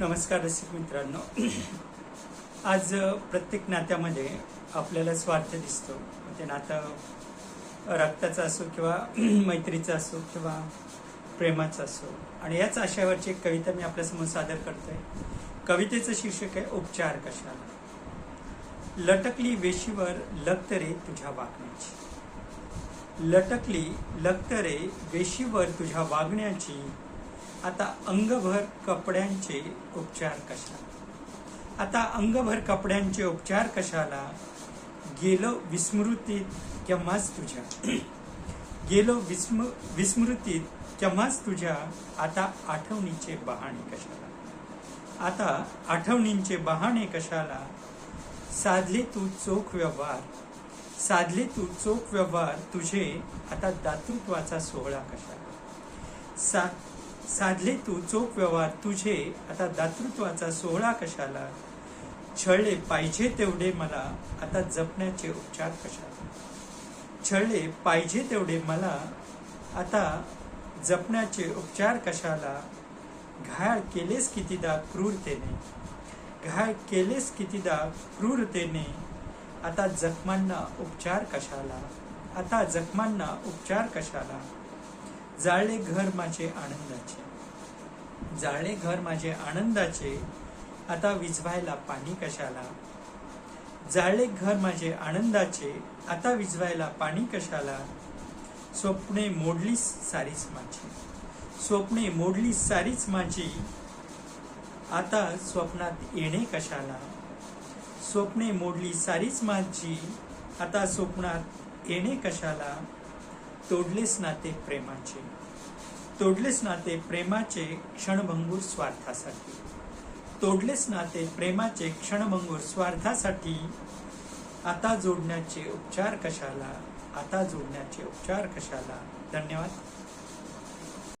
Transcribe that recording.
नमस्कार रसिक मित्रांनो. आज प्रत्येक नात्यामध्ये आपल्याला स्वार्थ दिसतो. ते नातं रक्ताचं असो किंवा मैत्रीचं असो किंवा प्रेमाचं असो. आणि याच आशयावरची एक कविता मी आपल्यासमोर सादर करतोय. कवितेचं शीर्षक आहे उपचार कशाला? लटकली वेशीवर लक्तरे तुझ्या वागण्याची. लटकली लक्तरे वेशीवर तुझ्या वागण्याची आता अंगभर कपड्यांचे उपचार कशाला? आता अंगभर कपड्यांचे उपचार कशाला? गेलो विस्मृतीत केव्हाच तुझ्या? गेलो विस्म विस्मृतीत केव्हाच तुझ्या? आता आठवणीचे बहाणे कशाला? आता आठवणींचे बहाणे कशाला? साधले तू चोख व्यवहार साधले तू चोख व्यवहार तुझे आता दातृत्वाचा सोहळा कशाला? सा साधले तू चोख व्यवहार तुझे आता दातृत्वाचा सोहळा कशाला? छळले पाहिजे तेवढे मला आता जपण्याचे उपचार कशाला? छळले पाहिजे तेवढे मला आता जपण्याचे उपचार कशाला? घाळ केलेस कितीदा क्रूरतेने? घाळ केलेस कितीदा क्रूरतेने? आता जखमांना उपचार कशाला? आता जखमांना उपचार कशाला? जाळले घर माझे आनंदाचे. जाळले घर माझे आनंदाचे. आता विझवायला पाणी कशाला? जाळले घर माझे आनंदाचे. आता विझवायला पाणी कशाला? स्वप्ने मोडलीस सारीच माझी. स्वप्ने मोडलीस सारीच माझी. आता स्वप्नात येणे कशाला? स्वप्ने मोडली सारीच माझी. आता स्वप्नात येणे कशाला? तोडलेच नाते प्रेमाचे. तोडलेच नाते प्रेमाचे क्षणभंगूर स्वार्थासाठी. तोडलेच नाते प्रेमाचे क्षणभंगूर स्वार्थासाठी. आता जोडण्याचे उपचार कशाला? आता जोडण्याचे उपचार कशाला? धन्यवाद.